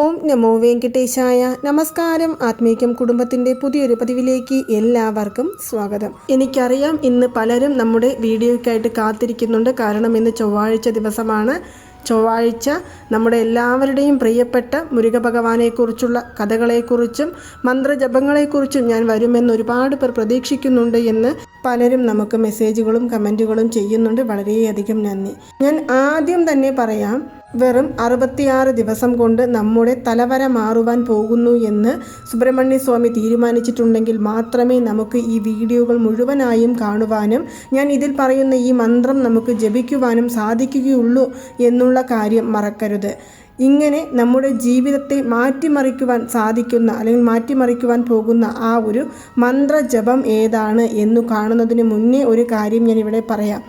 ഓം നമോ വെങ്കടേശായ നമസ്കാരം. ആത്മീക്യം കുടുംബത്തിന്റെ പുതിയൊരു പതിവിലേക്ക് എല്ലാവർക്കും സ്വാഗതം. എനിക്കറിയാം ഇന്ന് പലരും നമ്മുടെ വീഡിയോയ്ക്കായിട്ട് കാത്തിരിക്കുന്നുണ്ട്. കാരണം ഇന്ന് ചൊവ്വാഴ്ച ദിവസമാണ്. ചൊവ്വാഴ്ച നമ്മുടെ എല്ലാവരുടെയും പ്രിയപ്പെട്ട മുരുക ഭഗവാനെക്കുറിച്ചുള്ള കഥകളെക്കുറിച്ചും മന്ത്രജപങ്ങളെക്കുറിച്ചും ഞാൻ വരുമെന്ന് ഒരുപാട് പേർ പ്രതീക്ഷിക്കുന്നുണ്ട് എന്ന് പലരും നമുക്ക് മെസ്സേജുകളും കമന്റുകളും ചെയ്യുന്നുണ്ട്. വളരെയധികം നന്ദി. ഞാൻ ആദ്യം തന്നെ പറയാം വെറും അറുപത്തിയാറ് ദിവസം കൊണ്ട് നമ്മുടെ തലവര മാറുവാൻ പോകുന്നു എന്ന് സുബ്രഹ്മണ്യ സ്വാമി തീരുമാനിച്ചിട്ടുണ്ടെങ്കിൽ മാത്രമേ നമുക്ക് ഈ വീഡിയോകൾ മുഴുവനായും കാണുവാനും ഞാൻ ഇതിൽ പറയുന്ന ഈ മന്ത്രം നമുക്ക് ജപിക്കുവാനും സാധിക്കുകയുള്ളൂ എന്നുള്ള കാര്യം മറക്കരുത്. ഇങ്ങനെ നമ്മുടെ ജീവിതത്തെ മാറ്റിമറിക്കുവാൻ സാധിക്കുന്ന അല്ലെങ്കിൽ മാറ്റിമറിക്കുവാൻ പോകുന്ന ആ ഒരു മന്ത്രജപം ഏതാണ് എന്നു കാണുന്നതിന് മുന്നേ ഒരു കാര്യം ഞാൻ ഇവിടെ പറയാം.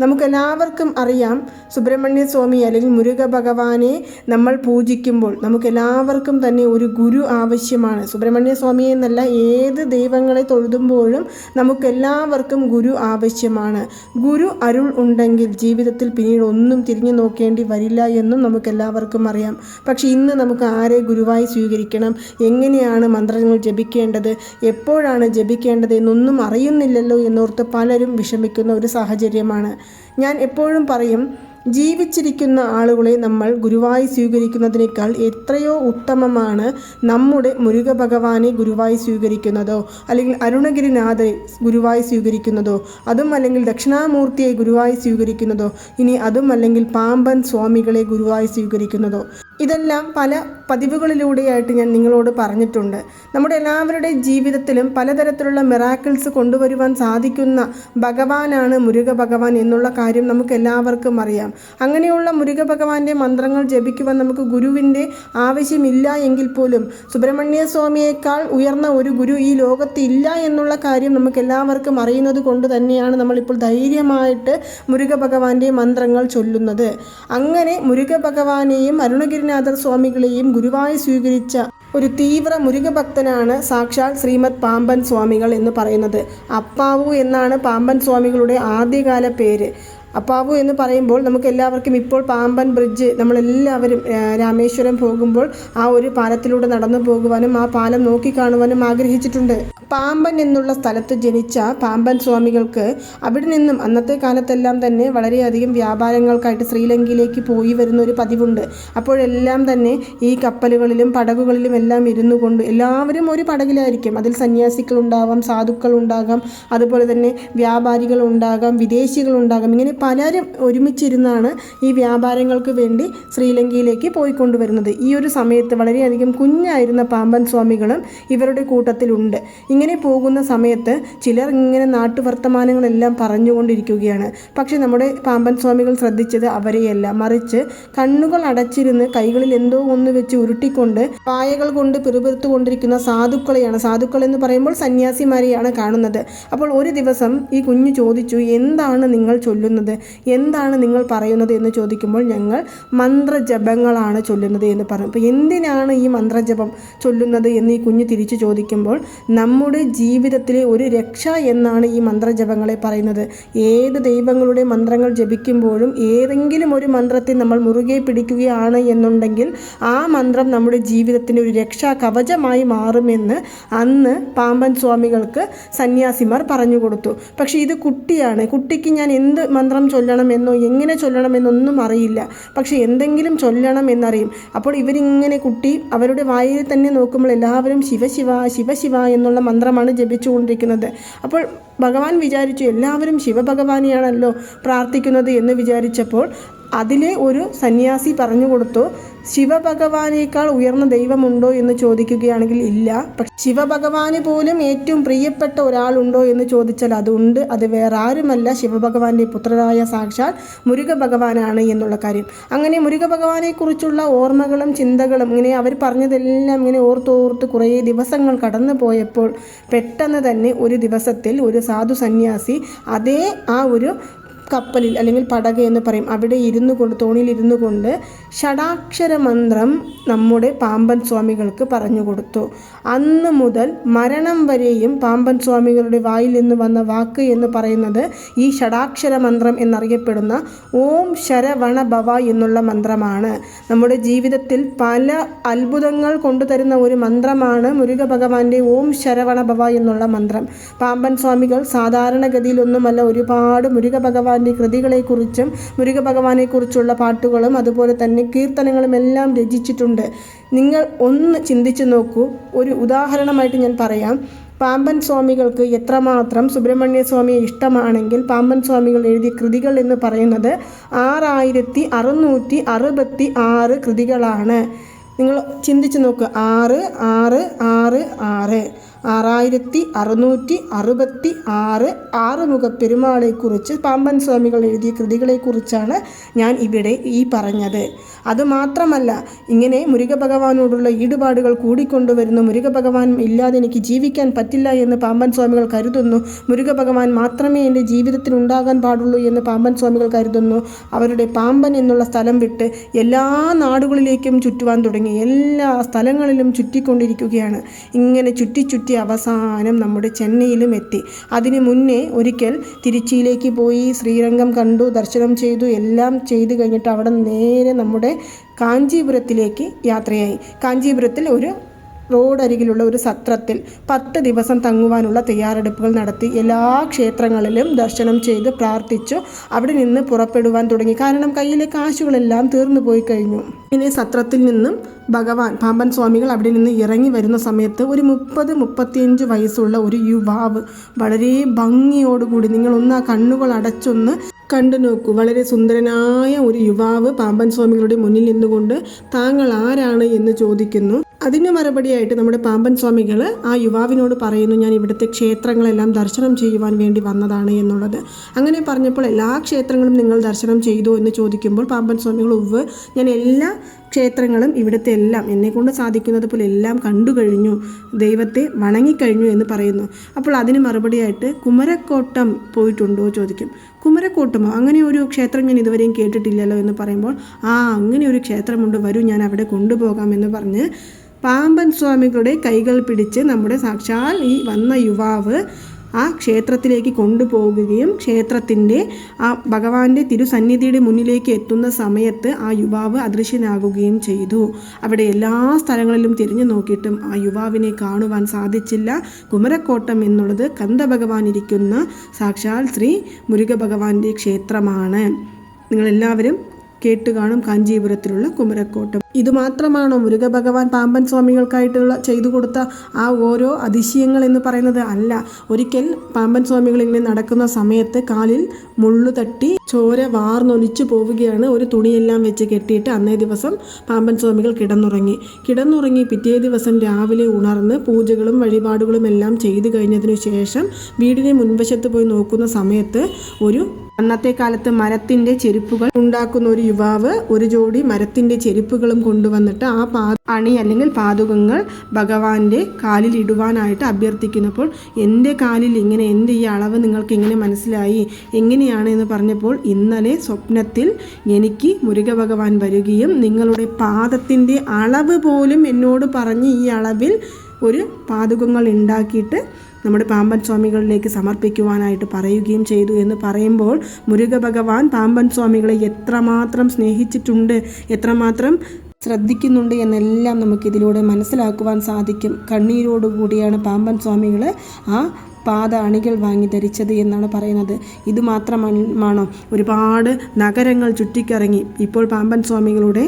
നമുക്കെല്ലാവർക്കും അറിയാം സുബ്രഹ്മണ്യ സ്വാമി അല്ലെങ്കിൽ മുരുക ഭഗവാനെ നമ്മൾ പൂജിക്കുമ്പോൾ നമുക്കെല്ലാവർക്കും തന്നെ ഒരു ഗുരു ആവശ്യമാണ്. സുബ്രഹ്മണ്യ സ്വാമിയെ എന്നല്ല ഏത് ദൈവങ്ങളെ തൊഴുതുമ്പോഴും നമുക്കെല്ലാവർക്കും ഗുരു ആവശ്യമാണ്. ഗുരു അരുൾ ഉണ്ടെങ്കിൽ ജീവിതത്തിൽ പിന്നീട് ഒന്നും തിരിഞ്ഞു നോക്കേണ്ടി വരില്ല എന്നും നമുക്കെല്ലാവർക്കും അറിയാം. പക്ഷേ ഇന്ന് നമുക്ക് ആരെ ഗുരുവായി സ്വീകരിക്കണം? എങ്ങനെയാണ് മന്ത്രങ്ങൾ ജപിക്കേണ്ടത്? എപ്പോഴാണ് ജപിക്കേണ്ടത് എന്നൊന്നും അറിയുന്നില്ലല്ലോ എന്നോർത്ത് പലരും വിഷമിക്കുന്ന ഒരു സാഹചര്യമാണ്. ഞാൻ എപ്പോഴും പറയും ജീവിച്ചിരിക്കുന്ന ആളുകളെ നമ്മൾ ഗുരുവായി സ്വീകരിക്കുന്നതിനേക്കാൾ എത്രയോ ഉത്തമമാണ് നമ്മുടെ മുരുക ഭഗവാനെ ഗുരുവായി സ്വീകരിക്കുന്നതോ അല്ലെങ്കിൽ അരുണഗിരിനാഥെ ഗുരുവായി സ്വീകരിക്കുന്നതോ അതും അല്ലെങ്കിൽ ദക്ഷിണാമൂർത്തിയെ ഗുരുവായി സ്വീകരിക്കുന്നതോ ഇനി അതും അല്ലെങ്കിൽ പാമ്പൻ സ്വാമികളെ ഗുരുവായി സ്വീകരിക്കുന്നതോ. ഇതെല്ലാം പല പതിവുകളിലൂടെയായിട്ട് ഞാൻ നിങ്ങളോട് പറഞ്ഞിട്ടുണ്ട്. നമ്മുടെ എല്ലാവരുടെ ജീവിതത്തിലും പലതരത്തിലുള്ള മിറാക്കിൾസ് കൊണ്ടുവരുവാൻ സാധിക്കുന്ന ഭഗവാനാണ് മുരുക ഭഗവാൻ എന്നുള്ള കാര്യം നമുക്ക് എല്ലാവർക്കും അറിയാം. അങ്ങനെയുള്ള മുരുക ഭഗവാന്റെ മന്ത്രങ്ങൾ ജപിക്കുവാൻ നമുക്ക് ഗുരുവിന്റെ ആവശ്യമില്ല എങ്കിൽ പോലും സുബ്രഹ്മണ്യ സ്വാമിയേക്കാൾ ഉയർന്ന ഒരു ഗുരു ഈ ലോകത്ത് ഇല്ല എന്നുള്ള കാര്യം നമുക്ക് എല്ലാവർക്കും അറിയുന്നത് കൊണ്ട് തന്നെയാണ് നമ്മളിപ്പോൾ ധൈര്യമായിട്ട് മുരുക ഭഗവാന്റെ മന്ത്രങ്ങൾ ചൊല്ലുന്നത്. അങ്ങനെ മുരുക ഭഗവാനെയും അരുണഗിരിനാഥർ സ്വാമികളെയും ഗുരുവായി സ്വീകരിച്ച ഒരു തീവ്ര മുരുകഭക്തനാണ് സാക്ഷാൽ ശ്രീമദ് പാമ്പൻ സ്വാമികൾ എന്ന് പറയുന്നത്. അപ്പാവു എന്നാണ് പാമ്പൻ സ്വാമികളുടെ ആദ്യകാല പേര്. അപ്പാവു എന്ന് പറയുമ്പോൾ നമുക്ക് എല്ലാവർക്കും ഇപ്പോൾ പാമ്പൻ ബ്രിഡ്ജ് നമ്മളെല്ലാവരും രാമേശ്വരം പോകുമ്പോൾ ആ ഒരു പാലത്തിലൂടെ നടന്നു പോകുവാനും ആ പാലം നോക്കിക്കാണുവാനും ആഗ്രഹിച്ചിട്ടുണ്ട്. പാമ്പൻ എന്നുള്ള സ്ഥലത്ത് ജനിച്ച പാമ്പൻ സ്വാമികൾക്ക് അവിടെ നിന്നും അന്നത്തെ കാലത്തെല്ലാം തന്നെ വളരെയധികം വ്യാപാരങ്ങൾക്കായിട്ട് ശ്രീലങ്കയിലേക്ക് പോയി വരുന്ന ഒരു പതിവുണ്ട്. അപ്പോഴെല്ലാം തന്നെ ഈ കപ്പലുകളിലും പടകുകളിലും എല്ലാം ഇരുന്നു കൊണ്ട് എല്ലാവരും ഒരു പടകിലായിരിക്കും. അതിൽ സന്യാസികളുണ്ടാവാം സാധുക്കളുണ്ടാകാം അതുപോലെ തന്നെ വ്യാപാരികളുണ്ടാകാം വിദേശികളുണ്ടാകാം ഇങ്ങനെ പലരും ഒരുമിച്ചിരുന്നാണ് ഈ വ്യാപാരങ്ങൾക്ക് വേണ്ടി ശ്രീലങ്കയിലേക്ക് പോയിക്കൊണ്ടുവരുന്നത്. ഈ ഒരു സമയത്ത് വളരെയധികം കുഞ്ഞായിരുന്ന പാമ്പൻ സ്വാമികളും ഇവരുടെ കൂട്ടത്തിലുണ്ട്. ഇങ്ങനെ പോകുന്ന സമയത്ത് ചിലർ ഇങ്ങനെ നാട്ടുവർത്തമാനങ്ങളെല്ലാം പറഞ്ഞുകൊണ്ടിരിക്കുകയാണ്. പക്ഷെ നമ്മുടെ പാമ്പൻ സ്വാമികൾ ശ്രദ്ധിച്ചത് അവരെയല്ല. മറിച്ച് കണ്ണുകൾ അടച്ചിരുന്ന് കൈകളിൽ എന്തോ ഒന്ന് വെച്ച് ഉരുട്ടിക്കൊണ്ട് പായകൾ കൊണ്ട് പിറുപിറുത്തുകൊണ്ടിരിക്കുന്ന സാധുക്കളെയാണ്. സാധുക്കൾ എന്ന് പറയുമ്പോൾ സന്യാസിമാരെയാണ് കാണുന്നത്. അപ്പോൾ ഒരു ദിവസം ഈ കുഞ്ഞു ചോദിച്ചു എന്താണ് നിങ്ങൾ ചൊല്ലുന്നത്? എന്താണ് നിങ്ങൾ പറയുന്നത് എന്ന് ചോദിക്കുമ്പോൾ ഞങ്ങൾ മന്ത്രജപങ്ങളാണ് ചൊല്ലുന്നത് എന്ന് പറഞ്ഞു അപ്പോൾ എന്തിനാണ് ഈ മന്ത്രജപം ചൊല്ലുന്നത് എന്ന് ഈ കുഞ്ഞ് തിരിച്ചു ചോദിക്കുമ്പോൾ നമ്മുടെ ജീവിതത്തിലെ ഒരു രക്ഷ എന്നാണ് ഈ മന്ത്രജപങ്ങളെ പറയുന്നത്. ഏത് ദൈവങ്ങളുടെ മന്ത്രങ്ങൾ ജപിക്കുമ്പോഴും ഏതെങ്കിലും ഒരു മന്ത്രത്തെ നമ്മൾ മുറുകെ പിടിക്കുകയാണ് എന്നുണ്ടെങ്കിൽ ആ മന്ത്രം നമ്മുടെ ജീവിതത്തിന്റെ ഒരു രക്ഷാ കവചമായി മാറുമെന്ന് അന്ന് പാമ്പൻ സ്വാമികൾക്ക് സന്യാസിമാർ പറഞ്ഞു കൊടുത്തു. പക്ഷേ ഇത് കുട്ടിയാണ്. കുട്ടിക്ക് ഞാൻ എന്ത് മന്ത്രം ചൊല്ലണമെന്നോ എങ്ങനെ ചൊല്ലണമെന്നൊന്നും അറിയില്ല. പക്ഷേ എന്തെങ്കിലും ചൊല്ലണം എന്നറിയും. അപ്പോൾ ഇവരിങ്ങനെ കുട്ടി അവരുടെ വായിൽ തന്നെ നോക്കുമ്പോൾ എല്ലാവരും ശിവശിവ ശിവശിവ എന്നുള്ള മന്ത്രമാണ് ജപിച്ചുകൊണ്ടിരിക്കുന്നത്. അപ്പോൾ ഭഗവാൻ വിചാരിച്ചു എല്ലാവരും ശിവഭഗവാനെയാണല്ലോ പ്രാർത്ഥിക്കുന്നത് എന്ന് വിചാരിച്ചപ്പോൾ അതിലെ ഒരു സന്യാസി പറഞ്ഞു കൊടുത്തു. ശിവഭഗവാനേക്കാൾ ഉയർന്ന ദൈവമുണ്ടോ എന്ന് ചോദിക്കുകയാണെങ്കിൽ ഇല്ല. പക്ഷെ ശിവഭഗവാന് പോലും ഏറ്റവും പ്രിയപ്പെട്ട ഒരാളുണ്ടോ എന്ന് ചോദിച്ചാൽ അതുണ്ട്. അത് വേറെ ആരുമല്ല. ശിവഭഗവാന്റെ പുത്രരായ സാക്ഷാൽ മുരുക ഭഗവാനാണ് എന്നുള്ള കാര്യം. അങ്ങനെ മുരുക ഭഗവാനെക്കുറിച്ചുള്ള ഓർമ്മകളും ചിന്തകളും ഇങ്ങനെ അവർ പറഞ്ഞതെല്ലാം ഇങ്ങനെ ഓർത്തോർത്ത് കുറേ ദിവസങ്ങൾ കടന്നു പോയപ്പോൾ പെട്ടെന്ന് തന്നെ ഒരു ദിവസത്തിൽ ഒരു സാധു സന്യാസി അതേ ആ ഒരു കപ്പലിൽ അല്ലെങ്കിൽ പടക എന്ന് പറയും. അവിടെ ഇരുന്നു കൊണ്ട് തോണിയിൽ ഇരുന്നു കൊണ്ട് ഷടാക്ഷര മന്ത്രം നമ്മുടെ പാമ്പൻ സ്വാമികൾക്ക് പറഞ്ഞു കൊടുത്തു. അന്ന് മുതൽ മരണം വരെയും പാമ്പൻ സ്വാമികളുടെ വായിൽ നിന്ന് വന്ന വാക്ക് എന്ന് പറയുന്നത് ഈ ഷടാക്ഷര മന്ത്രം എന്നറിയപ്പെടുന്ന ഓം ശരവണ ഭവ എന്നുള്ള മന്ത്രമാണ്. നമ്മുടെ ജീവിതത്തിൽ പല അത്ഭുതങ്ങൾ കൊണ്ടുതരുന്ന ഒരു മന്ത്രമാണ് മുരുക ഭഗവാന്റെ ഓം ശരവണ ഭവ എന്നുള്ള മന്ത്രം. പാമ്പൻ സ്വാമികൾ സാധാരണഗതിയിലൊന്നുമല്ല ഒരുപാട് മുരുക ഭഗവാന്റെ കൃതികളെക്കുറിച്ചും മുരുക ഭഗവാനെക്കുറിച്ചുള്ള പാട്ടുകളും അതുപോലെ തന്നെ കീർത്തനങ്ങളും എല്ലാം രചിച്ചിട്ടുണ്ട്. നിങ്ങൾ ഒന്ന് ചിന്തിച്ചു നോക്കൂ. ഒരു ഉദാഹരണമായിട്ട് ഞാൻ പറയാം. പാമ്പൻ സ്വാമികൾക്ക് എത്രമാത്രം സുബ്രഹ്മണ്യ സ്വാമിയെ ഇഷ്ടമാണെങ്കിൽ പാമ്പൻ സ്വാമികൾ എഴുതിയ കൃതികൾ എന്ന് പറയുന്നത് ആറായിരത്തി അറുന്നൂറ്റി അറുപത്തി ആറ് കൃതികളാണ്. നിങ്ങൾ ചിന്തിച്ച് നോക്കുക ആറ് ആറ് ആറ് ആറ്. ആറായിരത്തി അറുന്നൂറ്റി അറുപത്തി ആറ് ആറുമുഖ പെരുമാളെക്കുറിച്ച് പാമ്പൻ സ്വാമികൾ എഴുതിയ കൃതികളെക്കുറിച്ചാണ് ഞാൻ ഇവിടെ ഈ പറഞ്ഞത്. അതുമാത്രമല്ല ഇങ്ങനെ മുരുക ഭഗവാനോടുള്ള ഈടുപാടുകൾ കൂടിക്കൊണ്ടുവരുന്നു. മുരുക ഭഗവാൻ ഇല്ലാതെ എനിക്ക് ജീവിക്കാൻ പറ്റില്ല എന്ന് പാമ്പൻ സ്വാമികൾ കരുതുന്നു. മുരുക ഭഗവാൻ മാത്രമേ എന്റെ ജീവിതത്തിൽ ഉണ്ടാകാൻ പാടുള്ളൂ എന്ന് പാമ്പൻ സ്വാമികൾ കരുതുന്നു. അവരുടെ പാമ്പൻ എന്നുള്ള സ്ഥലം വിട്ട് എല്ലാ നാടുകളിലേക്കും ചുറ്റുവാൻ തുടങ്ങി. എല്ലാ സ്ഥലങ്ങളിലും ചുറ്റിക്കൊണ്ടിരിക്കുകയാണ്. ഇങ്ങനെ ചുറ്റി ചുറ്റി അവസാനം നമ്മുടെ ചെന്നൈയിലും എത്തി. അതിന് മുന്നേ ഒരിക്കൽ തിരുച്ചിയിലേക്ക് പോയി ശ്രീരംഗം കണ്ടു ദർശനം ചെയ്തു എല്ലാം ചെയ്തു കഴിഞ്ഞിട്ട് അവിടെ നേരെ നമ്മുടെ കാഞ്ചീപുരത്തിലേക്ക് യാത്രയായി. കാഞ്ചീപുരത്തിൽ ഒരു റോഡരികിലുള്ള ഒരു സത്രത്തിൽ പത്ത് ദിവസം തങ്ങുവാനുള്ള തയ്യാറെടുപ്പുകൾ നടത്തി എല്ലാ ക്ഷേത്രങ്ങളിലും ദർശനം ചെയ്ത് പ്രാർത്ഥിച്ചു. അവിടെ നിന്ന് പുറപ്പെടുവാൻ തുടങ്ങി. കാരണം കയ്യിലെ കാശുകളെല്ലാം തീർന്നു പോയി കഴിഞ്ഞു. ഇനി സത്രത്തിൽ നിന്നും ഭഗവാൻ പാമ്പൻ സ്വാമികൾ അവിടെ നിന്ന് ഇറങ്ങി വരുന്ന സമയത്ത് ഒരു മുപ്പത് മുപ്പത്തിയഞ്ച് വയസ്സുള്ള ഒരു യുവാവ് വളരെ ഭംഗിയോടുകൂടി നിങ്ങളൊന്ന് ആ കണ്ണുകൾ അടച്ചൊന്ന് കണ്ടു നോക്കൂ. വളരെ സുന്ദരനായ ഒരു യുവാവ് പാമ്പൻ സ്വാമികളുടെ മുന്നിൽ നിന്നുകൊണ്ട് താങ്കൾ ആരാണ് എന്ന് ചോദിക്കുന്നു. അതിന് മറുപടിയായിട്ട് നമ്മുടെ പാമ്പൻ സ്വാമികൾ ആ യുവാവിനോട് പറയുന്നു ഞാൻ ഇവിടുത്തെ ക്ഷേത്രങ്ങളെല്ലാം ദർശനം ചെയ്യുവാൻ വേണ്ടി വന്നതാണ് എന്നുള്ളത്. അങ്ങനെ പറഞ്ഞപ്പോൾ എല്ലാ ക്ഷേത്രങ്ങളും നിങ്ങൾ ദർശനം ചെയ്തു എന്ന് ചോദിക്കുമ്പോൾ പാമ്പൻ സ്വാമികൾ ഉവ് ഞാൻ എല്ലാ ക്ഷേത്രങ്ങളും ഇവിടുത്തെ എല്ലാം എന്നെക്കൊണ്ട് സാധിക്കുന്നത് പോലെ എല്ലാം കണ്ടു കഴിഞ്ഞു ദൈവത്തെ വണങ്ങിക്കഴിഞ്ഞു എന്ന് പറയുന്നു. അപ്പോൾ അതിന് മറുപടിയായിട്ട് കുമരക്കോട്ടം പോയിട്ടുണ്ടോ ചോദിക്കും. കുമരക്കോട്ടമോ? അങ്ങനെ ഒരു ക്ഷേത്രം ഞാൻ ഇതുവരെയും കേട്ടിട്ടില്ലല്ലോ എന്ന് പറയുമ്പോൾ ആ അങ്ങനെ ഒരു ക്ഷേത്രമുണ്ട് വരൂ ഞാൻ അവിടെ കൊണ്ടുപോകാം എന്ന് പറഞ്ഞ് പാമ്പൻ സ്വാമികളുടെ കൈകൾ പിടിച്ച് നമ്മുടെ സാക്ഷാൽ ഈ വന്ന യുവാവ് ആ ക്ഷേത്രത്തിലേക്ക് കൊണ്ടുപോകുകയും ക്ഷേത്രത്തിന്റെ ആ ഭഗവാന്റെ തിരുസന്നിധിയുടെ മുന്നിലേക്ക് എത്തുന്ന സമയത്ത് ആ യുവാവ് അദൃശ്യനാകുകയും ചെയ്തു. അവിടെ എല്ലാ സ്ഥലങ്ങളിലും തിരിഞ്ഞു നോക്കിയിട്ടും ആ യുവാവിനെ കാണുവാൻ സാധിച്ചില്ല. കുമരക്കോട്ടം എന്നുള്ളത് കന്ദഭഗവാൻ ഇരിക്കുന്ന സാക്ഷാൽ ശ്രീ മുരുക ഭഗവാന്റെ ക്ഷേത്രമാണ്. നിങ്ങളെല്ലാവരും കേട്ടുകാണും കാഞ്ചീപുരത്തിലുള്ള കുമരക്കോട്ടം. ഇതുമാത്രമാണോ മുരുക ഭഗവാൻ പാമ്പൻ സ്വാമികൾക്കായിട്ടുള്ള ചെയ്തു കൊടുത്ത ആ ഓരോ അതിശയങ്ങൾ എന്ന് പറയുന്നത് അല്ല. ഒരിക്കൽ പാമ്പൻ സ്വാമികൾ ഇങ്ങനെ നടക്കുന്ന സമയത്ത് കാലിൽ മുള്ളു തട്ടി ചോര വാർന്നൊലിച്ചു പോവുകയാണ്. ഒരു തുണിയെല്ലാം വെച്ച് കെട്ടിയിട്ട് അന്നേ ദിവസം പാമ്പൻ സ്വാമികൾ കിടന്നുറങ്ങി. കിടന്നുറങ്ങി പിറ്റേ ദിവസം രാവിലെ ഉണർന്ന് പൂജകളും വഴിപാടുകളും എല്ലാം ചെയ്തു കഴിഞ്ഞതിനു ശേഷം വീടിനെ മുൻവശത്ത് പോയി നോക്കുന്ന സമയത്ത് ഒരു അന്നത്തെ കാലത്ത് മരത്തിന്റെ ചെരുപ്പുകൾ ഉണ്ടാക്കുന്ന ഒരു യുവാവ് ഒരു ജോഡി മരത്തിന്റെ ചെരുപ്പുകളും കൊണ്ടുവന്നിട്ട് ആ പാ അണി അല്ലെങ്കിൽ പാതുകങ്ങൾ ഭഗവാന്റെ കാലിൽ ഇടുവാനായിട്ട് അഭ്യർത്ഥിക്കുന്നപ്പോൾ എന്റെ കാലിൽ ഇങ്ങനെ എന്റെ ഈ അളവ് നിങ്ങൾക്ക് എങ്ങനെ മനസ്സിലായി? എങ്ങനെയാണ് എന്ന് പറഞ്ഞപ്പോൾ ഇന്നലെ സ്വപ്നത്തിൽ എനിക്ക് മുരുക ഭഗവാൻ വരികയും നിങ്ങളുടെ പാദത്തിന്റെ അളവ് പോലും എന്നോട് പറഞ്ഞ് ഈ അളവിൽ ഒരു പാതുകങ്ങൾ ഉണ്ടാക്കിയിട്ട് നമ്മുടെ പാമ്പൻ സ്വാമികളിലേക്ക് സമർപ്പിക്കുവാനായിട്ട് പറയുകയും ചെയ്തു എന്ന് പറയുമ്പോൾ മുരുക ഭഗവാൻ പാമ്പൻ സ്വാമികളെ എത്രമാത്രം സ്നേഹിച്ചിട്ടുണ്ട് എത്രമാത്രം ശ്രദ്ധിക്കുന്നുണ്ട് എന്നെല്ലാം നമുക്കിതിലൂടെ മനസ്സിലാക്കുവാൻ സാധിക്കും. കണ്ണീരോടുകൂടിയാണ് പാമ്പൻ സ്വാമികൾ ആ പാത അണികൾ വാങ്ങി ധരിച്ചത് എന്നാണ് പറയുന്നത്. ഇത് മാത്രമാണോ ഒരുപാട് നഗരങ്ങൾ ചുറ്റിക്കറങ്ങി. ഇപ്പോൾ പാമ്പൻ സ്വാമികളുടെ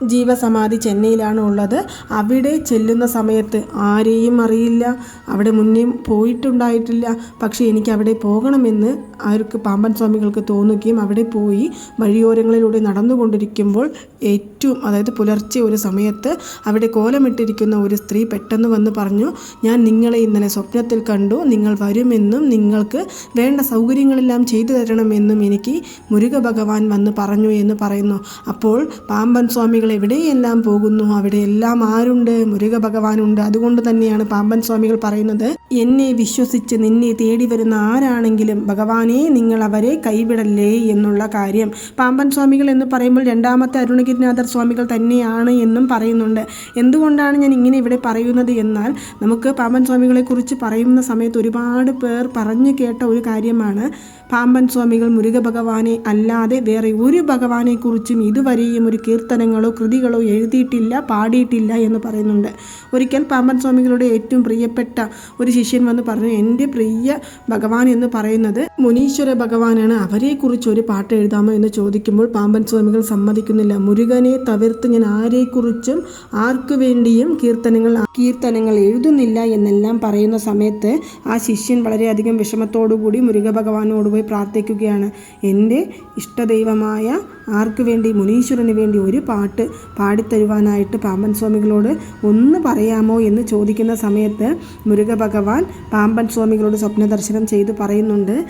ജീവസമാധി ചെന്നൈയിലാണ് ഉള്ളത് അവിടെ ചെല്ലുന്ന സമയത്ത് ആരെയും അറിയില്ല. അവിടെ മുന്നേ പോയിട്ടുണ്ടായിട്ടില്ല. പക്ഷേ എനിക്ക് അവിടെ പോകണമെന്ന് അവർക്ക് പാമ്പൻ സ്വാമികൾക്ക് തോന്നുകയും അവിടെ പോയി വഴിയോരങ്ങളിലൂടെ നടന്നുകൊണ്ടിരിക്കുമ്പോൾ ഏറ്റവും അതായത് പുലർച്ചെ ഒരു സമയത്ത് അവിടെ കോലമിട്ടിരിക്കുന്ന ഒരു സ്ത്രീ പെട്ടെന്ന് വന്ന് പറഞ്ഞു ഞാൻ നിങ്ങളെ ഇന്നലെ സ്വപ്നത്തിൽ കണ്ടു. നിങ്ങൾ വരുമെന്നും നിങ്ങൾക്ക് വേണ്ട സൗകര്യങ്ങളെല്ലാം ചെയ്തു തരണമെന്നും എനിക്ക് മുരുക ഭഗവാൻ വന്ന് പറഞ്ഞു എന്ന് പറയുന്നു. അപ്പോൾ പാമ്പൻ സ്വാമികൾ എവിടെയെല്ലാം പോകുന്നു? അവിടെയെല്ലാം ആരുണ്ട്? മുരുക ഭഗവാനുണ്ട് അതുകൊണ്ട് തന്നെയാണ് പാമ്പൻ സ്വാമികൾ പറയുന്നത് എന്നെ വിശ്വസിച്ച് നിന്നെ തേടി വരുന്ന ആരാണെങ്കിലും ഭഗവാനെ നിങ്ങൾ അവരെ കൈവിടല്ലേ? എന്നുള്ള കാര്യം. പാമ്പൻ സ്വാമികൾ എന്ന് പറയുമ്പോൾ രണ്ടാമത്തെ അരുണഗിരിനാഥർ സ്വാമികൾ തന്നെയാണ് എന്നും പറയുന്നുണ്ട്. എന്തുകൊണ്ടാണ് ഞാൻ ഇങ്ങനെ ഇവിടെ പറയുന്നത് എന്നാൽ നമുക്ക് പാമ്പൻ സ്വാമികളെ കുറിച്ച് പറയുന്ന സമയത്ത് ഒരുപാട് പേർ പറഞ്ഞു കേട്ട ഒരു കാര്യമാണ്. പാമ്പൻ സ്വാമികൾ മുരുക ഭഗവാനെ അല്ലാതെ വേറെ ഒരു ഭഗവാനെക്കുറിച്ചും ഇതുവരെയും ഒരു കീർത്തനങ്ങളോ കൃതികളോ എഴുതിയിട്ടില്ല പാടിയിട്ടില്ല എന്ന് പറയുന്നുണ്ട്. ഒരിക്കൽ പാമ്പൻ സ്വാമികളുടെ ഏറ്റവും പ്രിയപ്പെട്ട ഒരു ശിഷ്യൻ വന്ന് പറഞ്ഞു എന്റെ പ്രിയ ഭഗവാൻ എന്ന് പറയുന്നത് മുനീശ്വര ഭഗവാനാണ്. അവരെക്കുറിച്ച് ഒരു പാട്ട് എഴുതാമോ? എന്ന് ചോദിക്കുമ്പോൾ പാമ്പൻ സ്വാമികൾ സമ്മതിക്കുന്നില്ല. മുരുകനെ തവിർത്ത് ഞാൻ ആരെക്കുറിച്ചും ആർക്കു വേണ്ടിയും കീർത്തനങ്ങൾ കീർത്തനങ്ങൾ എഴുതുന്നില്ല എന്നെല്ലാം പറയുന്ന സമയത്ത് ആ ശിഷ്യൻ വളരെയധികം വിഷമത്തോടുകൂടി മുരുക ഭഗവാനോട് പോയി പ്രാർത്ഥിക്കുകയാണ്. എന്റെ ഇഷ്ടദൈവമായ ആർക്കു വേണ്ടി? മുനീശ്വരന് വേണ്ടി ഒരു പാട്ട് പാടിത്തരുവാനായിട്ട് പാമ്പൻ സ്വാമികളോട് ഒന്ന് പറയാമോ എന്ന് ചോദിക്കുന്ന സമയത്ത് മുരുക ഭഗവാൻ പാമ്പൻ സ്വാമികളോട് സ്വപ്ന ദർശനം ചെയ്ത് പറയുന്നുണ്ട്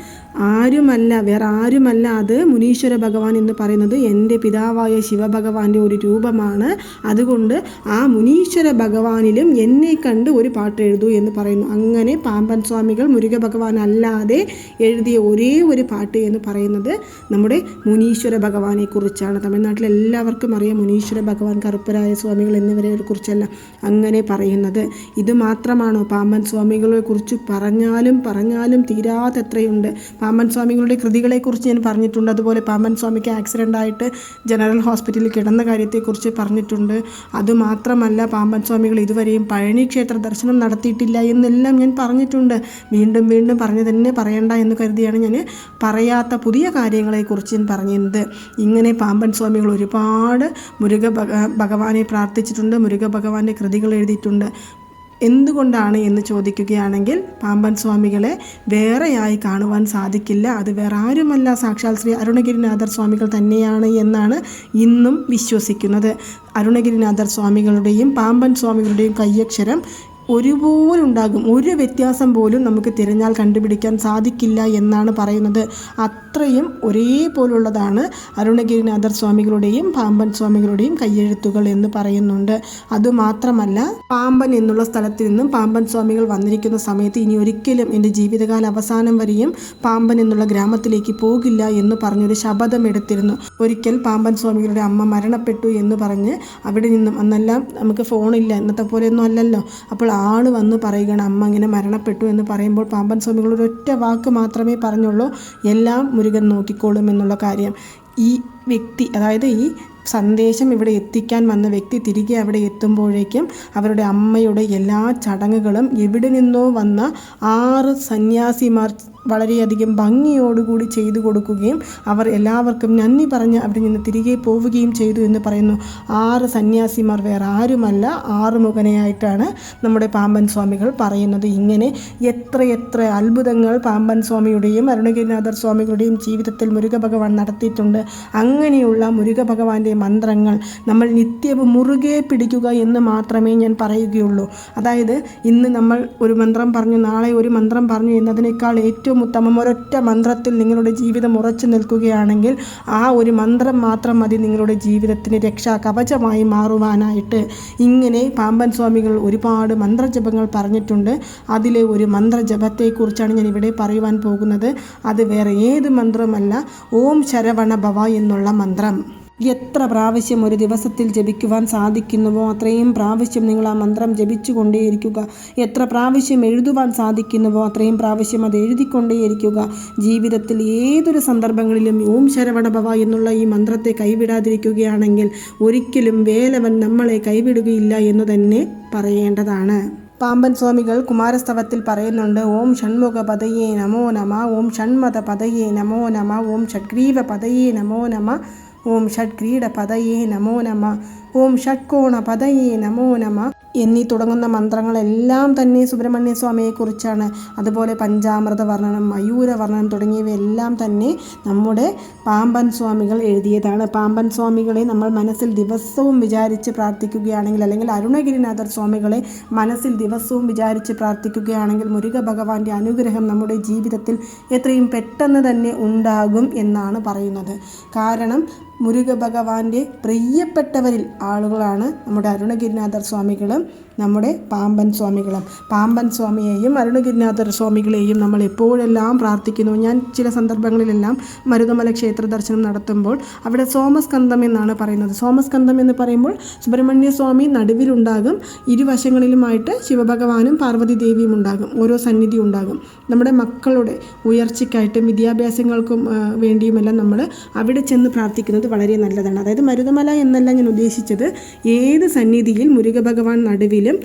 ആരുമല്ല വേറെ ആരുമല്ല അത് മുനീശ്വര ഭഗവാൻ എന്ന് പറയുന്നത് എന്റെ പിതാവായ ശിവഭഗവാന്റെ ഒരു രൂപമാണ്. അതുകൊണ്ട് ആ മുനീശ്വര ഭഗവാനിലും എന്നെ കണ്ട് ഒരു പാട്ട് എഴുതൂ എന്ന് പറയുന്നു. അങ്ങനെ പാമ്പൻ സ്വാമികൾ മുരുക ഭഗവാൻ അല്ലാതെ എഴുതിയ ഒരേ ഒരു പാട്ട് എന്ന് പറയുന്നത് നമ്മുടെ മുനീശ്വര ഭഗവാനെ കുറിച്ചാണ്. തമിഴ്നാട്ടിൽ എല്ലാവർക്കും അറിയാം മുനീശ്വര ഭഗവാൻ കറുപ്പരായ സ്വാമികൾ എന്നിവരെ കുറിച്ചല്ല അങ്ങനെ പറയുന്നത്. ഇത് മാത്രമാണോ പാമ്പൻ സ്വാമികളെ കുറിച്ച് പറഞ്ഞാലും പറഞ്ഞാലും തീരാതെത്രയുണ്ട്? പാമ്പൻ സ്വാമികളുടെ കൃതികളെക്കുറിച്ച് ഞാൻ പറഞ്ഞിട്ടുണ്ട്. അതുപോലെ പാമ്പൻ സ്വാമിക്ക് ആക്സിഡന്റ് ആയിട്ട് ജനറൽ ഹോസ്പിറ്റലിൽ കിടന്ന കാര്യത്തെക്കുറിച്ച് പറഞ്ഞിട്ടുണ്ട്. അതുമാത്രമല്ല പാമ്പൻ സ്വാമികൾ ഇതുവരെയും പഴനി ക്ഷേത്ര ദർശനം നടത്തിയിട്ടില്ല എന്നെല്ലാം ഞാൻ പറഞ്ഞിട്ടുണ്ട്. വീണ്ടും വീണ്ടും പറഞ്ഞു തന്നെ പറയണ്ട എന്ന് കരുതിയാണ് ഞാൻ പറയാത്ത പുതിയ കാര്യങ്ങളെക്കുറിച്ച് ഞാൻ പറഞ്ഞത് ഇങ്ങനെ പാമ്പൻ സ്വാമികൾ ഒരുപാട് മുരുക ഭഗവാനെ പ്രാർത്ഥിച്ചിട്ടുണ്ട് മുരുക ഭഗവാന്റെ കൃതികൾ എഴുതിയിട്ടുണ്ട്. എന്തുകൊണ്ടാണ് എന്ന് ചോദിക്കുകയാണെങ്കിൽ പാമ്പൻ സ്വാമികളെ വേറെയായി കാണുവാൻ സാധിക്കില്ല. അത് വേറെ ആരുമല്ല സാക്ഷാൽ ശ്രീ അരുണഗിരിനാഥർ സ്വാമികൾ തന്നെയാണ് എന്നാണ് ഇന്നും വിശ്വസിക്കുന്നത്. അരുണഗിരിനാഥർ സ്വാമികളുടെയും പാമ്പൻ സ്വാമികളുടെയും കയ്യക്ഷരം ഒരുപോലെ ഉണ്ടാകും. ഒരു വ്യത്യാസം പോലും നമുക്ക് തിരഞ്ഞാൽ കണ്ടുപിടിക്കാൻ സാധിക്കില്ല എന്നാണ് പറയുന്നത്. അത്രയും ഒരേപോലുള്ളതാണ് അരുണഗിരിനാഥർ സ്വാമികളുടെയും പാമ്പൻ സ്വാമികളുടെയും കയ്യെഴുത്തുകൾ എന്ന് പറയുന്നുണ്ട്. അതുമാത്രമല്ല പാമ്പൻ എന്നുള്ള സ്ഥലത്ത് നിന്നും പാമ്പൻ സ്വാമികൾ വന്നിരിക്കുന്ന സമയത്ത് ഇനി ഒരിക്കലും എന്റെ ജീവിതകാല അവസാനം വരെയും പാമ്പൻ എന്നുള്ള ഗ്രാമത്തിലേക്ക് പോകില്ല എന്ന് പറഞ്ഞൊരു ശപഥം എടുത്തിരുന്നു. ഒരിക്കൽ പാമ്പൻ സ്വാമികളുടെ അമ്മ മരണപ്പെട്ടു എന്ന് പറഞ്ഞ് അവിടെ നിന്നും അന്നെല്ലാം നമുക്ക് ഫോണില്ല ഇന്നത്തെ പോലെയൊന്നും അല്ലല്ലോ. അപ്പോൾ ആൾ വന്ന് പറയുകയാണ് അമ്മ ഇങ്ങനെ മരണപ്പെട്ടു എന്ന് പറയുമ്പോൾ പാമ്പൻ സ്വാമികൾ ഒരൊറ്റ വാക്ക് മാത്രമേ പറഞ്ഞുള്ളൂ. എല്ലാം മുരുകൻ നോക്കിക്കോളും എന്നുള്ള കാര്യം. ഈ വ്യക്തി അതായത് ഈ സന്ദേശം ഇവിടെ എത്തിക്കാൻ വന്ന വ്യക്തി തിരികെ അവിടെ എത്തുമ്പോഴേക്കും അവരുടെ അമ്മയുടെ എല്ലാ ചടങ്ങുകളും എവിടെ നിന്നോ വന്ന ആറ് സന്യാസിമാർ വളരെയധികം ഭംഗിയോടുകൂടി ചെയ്തു കൊടുക്കുകയും അവർ എല്ലാവർക്കും നന്ദി പറഞ്ഞ് അവിടെ നിന്ന് തിരികെ പോവുകയും ചെയ്തു എന്ന് പറയുന്നു. ആറ് സന്യാസിമാർ വേറെ ആരുമല്ല ആറുമുഖനെയായിട്ടാണ് നമ്മുടെ പാമ്പൻ സ്വാമികൾ പറയുന്നത്. ഇങ്ങനെ എത്രയെത്ര എത്ര അത്ഭുതങ്ങൾ പാമ്പൻ സ്വാമിയുടെയും അരുണഗിരിനാഥർ സ്വാമികളുടെയും ജീവിതത്തിൽ മുരുക ഭഗവാൻ നടത്തിയിട്ടുണ്ട്. അങ്ങനെയുള്ള മുരുക ഭഗവാന്റെ മന്ത്രങ്ങൾ നമ്മൾ നിത്യവും മുറുകെ പിടിക്കുക എന്ന് മാത്രമേ ഞാൻ പറയുകയുള്ളൂ. അതായത് ഇന്ന് നമ്മൾ ഒരു മന്ത്രം പറഞ്ഞു നാളെ ഒരു മന്ത്രം പറഞ്ഞു എന്നതിനേക്കാൾ ഏറ്റവും ഉത്തമം ഒരൊറ്റ മന്ത്രത്തിൽ നിങ്ങളുടെ ജീവിതം ഉറച്ചു നിൽക്കുകയാണെങ്കിൽ ആ ഒരു മന്ത്രം മാത്രം മതി നിങ്ങളുടെ ജീവിതത്തിന് രക്ഷാ കവചമായി മാറുവാനായിട്ട്. ഇങ്ങനെ പാമ്പൻ സ്വാമികൾ ഒരുപാട് മന്ത്രജപങ്ങൾ പറഞ്ഞിട്ടുണ്ട്. അതിലെ ഒരു മന്ത്രജപത്തെക്കുറിച്ചാണ് ഞാൻ ഇവിടെ പറയുവാൻ പോകുന്നത്. അത് വേറെ ഏത് മന്ത്രമല്ല ഓം ശരവണ ഭവ എന്നുള്ള മന്ത്രം. എത്ര പ്രാവശ്യം ഒരു ദിവസത്തിൽ ജപിക്കുവാൻ സാധിക്കുന്നുവോ അത്രയും പ്രാവശ്യം നിങ്ങൾ ആ മന്ത്രം ജപിച്ചുകൊണ്ടേയിരിക്കുക. എത്ര പ്രാവശ്യം എഴുതുവാൻ സാധിക്കുന്നുവോ അത്രയും പ്രാവശ്യം അത് എഴുതിക്കൊണ്ടേയിരിക്കുക. ജീവിതത്തിൽ ഏതൊരു സന്ദർഭങ്ങളിലും ഓം ശരവണഭവ എന്നുള്ള ഈ മന്ത്രത്തെ കൈവിടാതിരിക്കുകയാണെങ്കിൽ ഒരിക്കലും വേലവൻ നമ്മളെ കൈവിടുകയില്ല എന്ന് തന്നെ പറയേണ്ടതാണ്. പാമ്പൻ സ്വാമികൾ കുമാരസ്തവത്തിൽ പറയുന്നുണ്ട് ഓം ഷൺമുഖ പതയേ നമോ നമ ഓം ഷൺമത പതയേ നമോ നമ ഓം ഷഡ്ഗ്രീവ പതയേ നമോ നമ ഓം ഷഡ്ക്രീഡ പതയേ നമോ നമ ഓം ഷഡ്കോണ പതയേ നമോ നമ എന്നീ തുടങ്ങുന്ന മന്ത്രങ്ങളെല്ലാം തന്നെ സുബ്രഹ്മണ്യ സ്വാമിയെക്കുറിച്ചാണ് അതുപോലെ പഞ്ചാമൃത വർണനം മയൂര വർണനം തുടങ്ങിയവയെല്ലാം തന്നെ നമ്മുടെ പാമ്പൻ സ്വാമികൾ എഴുതിയതാണ്. പാമ്പൻ സ്വാമികളെ നമ്മൾ മനസ്സിൽ ദിവസവും വിചാരിച്ച് പ്രാർത്ഥിക്കുകയാണെങ്കിൽ അല്ലെങ്കിൽ അരുണഗിരിനാഥർ സ്വാമികളെ മനസ്സിൽ ദിവസവും വിചാരിച്ച് പ്രാർത്ഥിക്കുകയാണെങ്കിൽ മുരുക ഭഗവാന്റെ അനുഗ്രഹം നമ്മുടെ ജീവിതത്തിൽ എത്രയും പെട്ടെന്ന് തന്നെ ഉണ്ടാകും എന്നാണ് പറയുന്നത്. കാരണം മുരുക ഭഗവാന്റെ പ്രിയപ്പെട്ടവരിൽ ആളുകളാണ് നമ്മുടെ അരുണഗിരിനാഥർ സ്വാമികളും നമ്മുടെ പാമ്പൻ സ്വാമികളും. പാമ്പൻ സ്വാമിയെയും അരുണഗിരിനാഥർ സ്വാമികളെയും നമ്മൾ എപ്പോഴെല്ലാം പ്രാർത്ഥിക്കുന്നു. ഞാൻ ചില സന്ദർഭങ്ങളിലെല്ലാം മരുതമല ക്ഷേത്ര ദർശനം നടത്തുമ്പോൾ അവിടെ സോമസ്കന്ധം എന്നാണ് പറയുന്നത്. സോമസ്കന്ധം എന്ന് പറയുമ്പോൾ സുബ്രഹ്മണ്യ സ്വാമി നടുവിലുണ്ടാകും. ഇരുവശങ്ങളിലുമായിട്ട് ശിവഭഗവാനും പാർവതി ദേവിയും ഉണ്ടാകും. ഓരോ സന്നിധി ഉണ്ടാകും. നമ്മുടെ മക്കളുടെ ഉയർച്ചയ്ക്കായിട്ടും വിദ്യാഭ്യാസങ്ങൾക്കും വേണ്ടിയുമെല്ലാം നമ്മൾ അവിടെ ചെന്ന് പ്രാർത്ഥിക്കുന്നത് വളരെ നല്ലതാണ്. അതായത് മരുതമല എന്നല്ല ഞാൻ ഉദ്ദേശിച്ചത്. ഏത് സന്നിധിയിൽ മുരുക ഭഗവാൻ നടുവിലും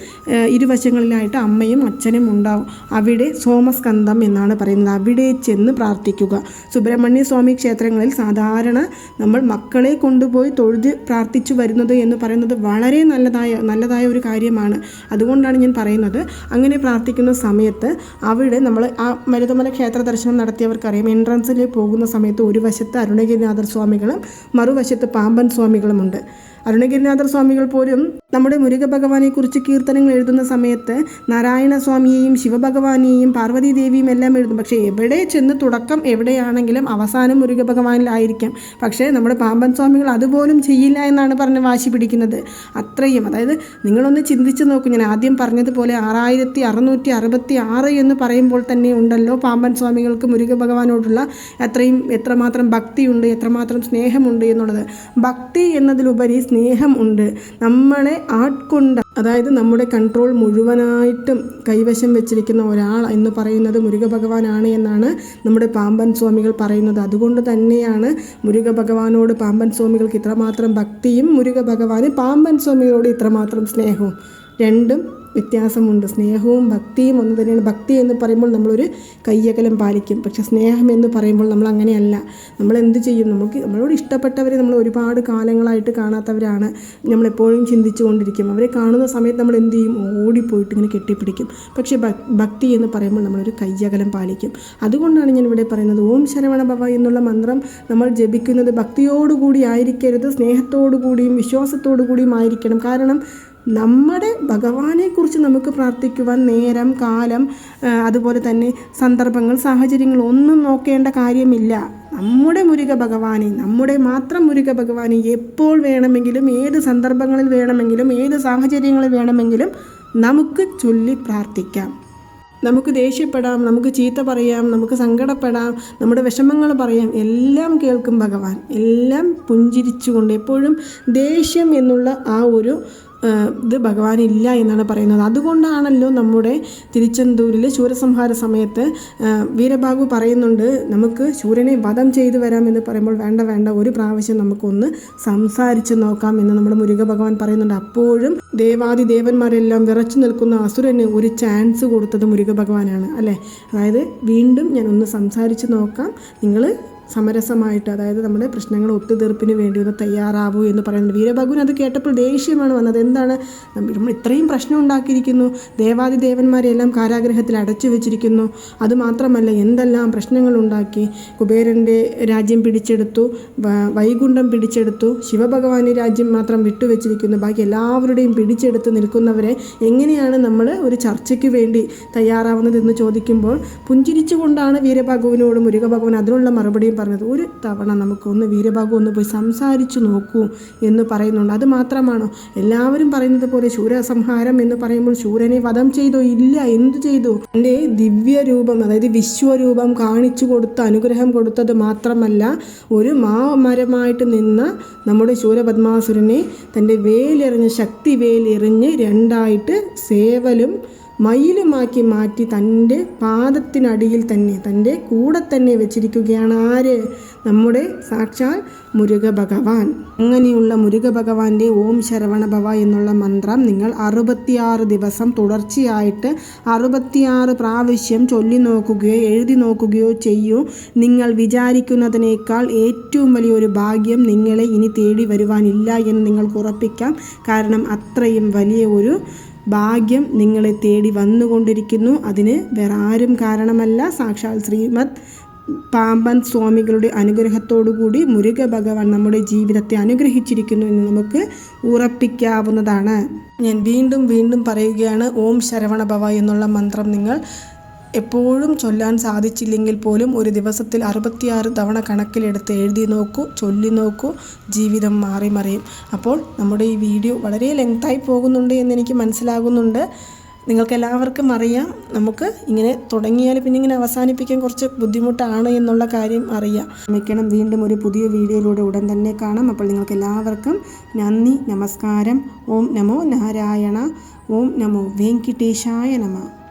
ഇരുവശങ്ങളിലായിട്ട് അമ്മയും അച്ഛനും ഉണ്ടാവും അവിടെ സോമസ്കന്ധം എന്നാണ് പറയുന്നത്. അവിടെ ചെന്ന് പ്രാർത്ഥിക്കുക. സുബ്രഹ്മണ്യ സ്വാമി ക്ഷേത്രങ്ങളിൽ സാധാരണ നമ്മൾ മക്കളെ കൊണ്ടുപോയി തൊഴുത് പ്രാർത്ഥിച്ചു വരുന്നത് എന്ന് പറയുന്നത് വളരെ നല്ലതായ നല്ലതായ ഒരു കാര്യമാണ്. അതുകൊണ്ടാണ് ഞാൻ പറയുന്നത്. അങ്ങനെ പ്രാർത്ഥിക്കുന്ന സമയത്ത് അവിടെ നമ്മൾ ആ മരുതമല ക്ഷേത്ര ദർശനം നടത്തിയവർക്കറിയാം. എൻട്രൻസിൽ പോകുന്ന സമയത്ത് ഒരു വശത്ത് അരുണഗിരിനാഥർ സ്വാമികളും മറുവശത്ത് പാമ്പൻ സ്വാമികളുമുണ്ട്. അരുണഗിരിനാഥർ സ്വാമികൾ പോലും നമ്മുടെ മുരുക ഭഗവാനെ കുറിച്ച് കീർത്തനങ്ങൾ എഴുതുന്ന സമയത്ത് നാരായണ സ്വാമിയെയും ശിവഭഗവാനെയും പാർവതി ദേവിയും എല്ലാം എഴുതും. പക്ഷേ എവിടെ ചെന്ന് തുടക്കം എവിടെയാണെങ്കിലും അവസാനം മുരുക ഭഗവാനിലായിരിക്കാം പക്ഷേ നമ്മുടെ പാമ്പൻ സ്വാമികൾ അതുപോലും ചെയ്യില്ല എന്നാണ് പറഞ്ഞ് വാശി പിടിക്കുന്നത്. അത്രയും. അതായത് നിങ്ങളൊന്ന് ചിന്തിച്ച് നോക്കും. ഞാൻ ആദ്യം പറഞ്ഞതുപോലെ ആറായിരത്തി അറുന്നൂറ്റി അറുപത്തി ആറ് എന്ന് പറയുമ്പോൾ തന്നെ ഉണ്ടല്ലോ പാമ്പൻ സ്വാമികൾക്ക് മുരുക ഭഗവാനോടുള്ള അത്രയും എത്രമാത്രം ഭക്തിയുണ്ട് എത്രമാത്രം സ്നേഹമുണ്ട് എന്നുള്ളത്. ഭക്തി എന്നതിലുപരി സ്നേഹം ഉണ്ട് നമ്മളെ ആട്കൊണ്ട അതായത് നമ്മുടെ കൺട്രോൾ മുഴുവനായിട്ടും കൈവശം വെച്ചിരിക്കുന്ന ഒരാൾ എന്ന് പറയുന്നത് മുരുക ഭഗവാനാണ് എന്നാണ് നമ്മുടെ പാമ്പൻ സ്വാമികൾ പറയുന്നത്. അതുകൊണ്ട് തന്നെയാണ് മുരുക ഭഗവാനോട് പാമ്പൻ സ്വാമികൾക്ക് ഇത്രമാത്രം ഭക്തിയും മുരുക ഭഗവാന് പാമ്പൻ സ്വാമികളോട് ഇത്രമാത്രം സ്നേഹവും. രണ്ടും വ്യത്യാസമുണ്ട്. സ്നേഹവും ഭക്തിയും ഒന്ന് തന്നെയാണ്. ഭക്തി എന്ന് പറയുമ്പോൾ നമ്മളൊരു കയ്യകലം പാലിക്കും. പക്ഷെ സ്നേഹം എന്ന് പറയുമ്പോൾ നമ്മൾ അങ്ങനെയല്ല. നമ്മൾ എന്ത് ചെയ്യും? നമുക്ക് നമ്മളോട് ഇഷ്ടപ്പെട്ടവരെ നമ്മൾ ഒരുപാട് കാലങ്ങളായിട്ട് കാണാത്തവരാണ്. നമ്മളെപ്പോഴും ചിന്തിച്ചു കൊണ്ടിരിക്കും അവരെ കാണുന്ന സമയത്ത് നമ്മൾ എന്ത് ചെയ്യും? ഓടിപ്പോയിട്ട് ഇങ്ങനെ കെട്ടിപ്പിടിക്കും. പക്ഷേ ഭക്തി എന്ന് പറയുമ്പോൾ നമ്മളൊരു കയ്യകലം പാലിക്കും. അതുകൊണ്ടാണ് ഞാൻ ഇവിടെ പറയുന്നത്. ഓം ശരവണ ഭവ എന്നുള്ള മന്ത്രം നമ്മൾ ജപിക്കുന്നത് ഭക്തിയോടുകൂടി ആയിരിക്കരുത്. സ്നേഹത്തോടു കൂടിയും വിശ്വാസത്തോടു കൂടിയും ആയിരിക്കണം. കാരണം നമ്മുടെ ഭഗവാനെക്കുറിച്ച് നമുക്ക് പ്രാർത്ഥിക്കുവാൻ നേരം കാലം അതുപോലെ തന്നെ സന്ദർഭങ്ങൾ സാഹചര്യങ്ങൾ ഒന്നും നോക്കേണ്ട കാര്യമില്ല. നമ്മുടെ മുരുക ഭഗവാനെ നമ്മുടെ മാത്രം മുരുക ഭഗവാനെ എപ്പോൾ വേണമെങ്കിലും ഏത് സന്ദർഭങ്ങളിൽ വേണമെങ്കിലും ഏത് സാഹചര്യങ്ങളിൽ വേണമെങ്കിലും നമുക്ക് ചൊല്ലി പ്രാർത്ഥിക്കാം. നമുക്ക് ദേഷ്യപ്പെടാം നമുക്ക് ചീത്ത പറയാം നമുക്ക് സങ്കടപ്പെടാം നമ്മുടെ വിഷമങ്ങൾ പറയാം എല്ലാം കേൾക്കും ഭഗവാൻ. എല്ലാം പുഞ്ചിരിച്ചുകൊണ്ട് എപ്പോഴും ദേഷ്യം എന്നുള്ള ആ ഒരു ഇത് ഇല്ല എന്നാണ് പറയുന്നത്. അതുകൊണ്ടാണല്ലോ നമ്മുടെ തിരുച്ചെന്തൂരിൽ ശൂരസംഹാര സമയത്ത് വീരബാബു പറയുന്നുണ്ട് നമുക്ക് ശൂരനെ വധം ചെയ്തു വരാമെന്ന് പറയുമ്പോൾ വേണ്ട വേണ്ട ഒരു പ്രാവശ്യം നമുക്കൊന്ന് സംസാരിച്ച് നോക്കാം എന്ന് നമ്മുടെ മുരുക ഭഗവാൻ പറയുന്നുണ്ട്. അപ്പോഴും ദേവാദി ദേവന്മാരെല്ലാം വിറച്ചു നിൽക്കുന്ന അസുരന് ഒരു ചാൻസ് കൊടുത്തത് മുരുക ഭഗവാനാണ് അല്ലേ? അതായത് വീണ്ടും ഞാൻ ഒന്ന് സംസാരിച്ച് നോക്കാം. നിങ്ങൾ സമരസമായിട്ട് അതായത് നമ്മുടെ പ്രശ്നങ്ങൾ ഒത്തുതീർപ്പിന് വേണ്ടി ഒന്ന് തയ്യാറാവൂ എന്ന് പറയുന്നത്. വീരഭഗവൻ അത് കേട്ടപ്പോൾ ദേഷ്യമാണ് വന്നത്. എന്താണ്? നമ്മൾ ഇത്രയും പ്രശ്നം ഉണ്ടാക്കിയിരിക്കുന്നു. ദേവാദി ദേവന്മാരെല്ലാം കാരാഗ്രഹത്തിൽ അടച്ചു വെച്ചിരിക്കുന്നു. അതുമാത്രമല്ല എന്തെല്ലാം പ്രശ്നങ്ങൾ ഉണ്ടാക്കി? കുബേരന്റെ രാജ്യം പിടിച്ചെടുത്തു വൈകുണ്ഠം പിടിച്ചെടുത്തു ശിവഭഗവാന്റെ രാജ്യം മാത്രം വിട്ടുവെച്ചിരിക്കുന്നു. ബാക്കി എല്ലാവരുടെയും പിടിച്ചെടുത്ത് നിൽക്കുന്നവരെ എങ്ങനെയാണ് നമ്മൾ ഒരു ചർച്ചയ്ക്ക് വേണ്ടി തയ്യാറാവുന്നത് എന്ന് ചോദിക്കുമ്പോൾ പുഞ്ചിരിച്ചുകൊണ്ടാണ് വീരഭഗവനോട് മുരുകഭഗവൻ അതിനുള്ള മറുപടിയും പറഞ്ഞത് ഒരു തവണ നമുക്കൊന്ന് വീരഭാഗം ഒന്ന് പോയി സംസാരിച്ചു നോക്കൂ എന്ന് പറയുന്നുണ്ട്. അത് മാത്രമാണോ? എല്ലാവരും പറയുന്നത് പോലെ ശൂരസംഹാരം എന്ന് പറയുമ്പോൾ ശൂരനെ വധം ചെയ്തോ? ഇല്ല എന്തു ചെയ്തു? എന്റെ ദിവ്യരൂപം അതായത് വിശ്വരൂപം കാണിച്ചു കൊടുത്ത അനുഗ്രഹം കൊടുത്തത് മാത്രമല്ല ഒരു മാമരമായിട്ട് നിന്ന് നമ്മുടെ ശൂരപത്മാസുരനെ തന്റെ വേലെറിഞ്ഞ് ശക്തി വേലെറിഞ്ഞ് രണ്ടായിട്ട് സേവലും മയിലുമാക്കി മാറ്റി തന്റെ പാദത്തിനടിയിൽ തന്നെ തന്റെ കൂടെ തന്നെ വെച്ചിരിക്കുകയാണ് ആര്? നമ്മുടെ സാക്ഷാൽ മുരുക ഭഗവാൻ അങ്ങനെയുള്ള മുരുക ഭഗവാന്റെ ഓം ശരവണ ഭവ എന്നുള്ള മന്ത്രം നിങ്ങൾ അറുപത്തിയാറ് ദിവസം തുടർച്ചയായിട്ട് അറുപത്തിയാറ് പ്രാവശ്യം ചൊല്ലി നോക്കുകയോ എഴുതി നോക്കുകയോ ചെയ്യൂ. നിങ്ങൾ വിചാരിക്കുന്നതിനേക്കാൾ ഏറ്റവും വലിയൊരു ഭാഗ്യം നിങ്ങളെ ഇനി തേടി വരുവാനില്ല എന്ന് നിങ്ങൾക്ക് ഉറപ്പിക്കാം. കാരണം അത്രയും വലിയ ഒരു ഭാഗ്യം നിങ്ങളെ തേടി വന്നുകൊണ്ടിരിക്കുന്നു. അതിന് വേറെ ആരും കാരണമല്ല. സാക്ഷാൽ ശ്രീമദ് പാമ്പൻ സ്വാമികളുടെ അനുഗ്രഹത്തോടുകൂടി മുരുക ഭഗവാൻ നമ്മുടെ ജീവിതത്തെ അനുഗ്രഹിച്ചിരിക്കുന്നു എന്ന് നമുക്ക് ഉറപ്പിക്കാവുന്നതാണ്. ഞാൻ വീണ്ടും വീണ്ടും പറയുകയാണ് ഓം ശരവണ ഭവ എന്നുള്ള മന്ത്രം നിങ്ങൾ എപ്പോഴും ചൊല്ലാൻ സാധിച്ചില്ലെങ്കിൽ പോലും ഒരു ദിവസത്തിൽ അറുപത്തിയാറ് തവണ കണക്കിലെടുത്ത് എഴുതി നോക്കൂ ചൊല്ലി നോക്കൂ ജീവിതം മാറി മറിയും. അപ്പോൾ നമ്മുടെ ഈ വീഡിയോ വളരെ ലെങ്തായി പോകുന്നുണ്ട് എന്ന് എനിക്ക് മനസ്സിലാകുന്നുണ്ട്. നിങ്ങൾക്ക് എല്ലാവർക്കും അറിയാം. നമുക്ക് ഇങ്ങനെ തുടങ്ങിയാൽ പിന്നെ ഇങ്ങനെ അവസാനിപ്പിക്കാൻ കുറച്ച് ബുദ്ധിമുട്ടാണ് എന്നുള്ള കാര്യം അറിയാം. ക്ഷമിക്കണം വീണ്ടും ഒരു പുതിയ വീഡിയോയിലൂടെ ഉടൻ തന്നെ കാണാം. അപ്പോൾ നിങ്ങൾക്ക് എല്ലാവർക്കും നന്ദി നമസ്കാരം. ഓം നമോ നാരായണ. ഓം നമോ വെങ്കിട്ടേശായ നമ.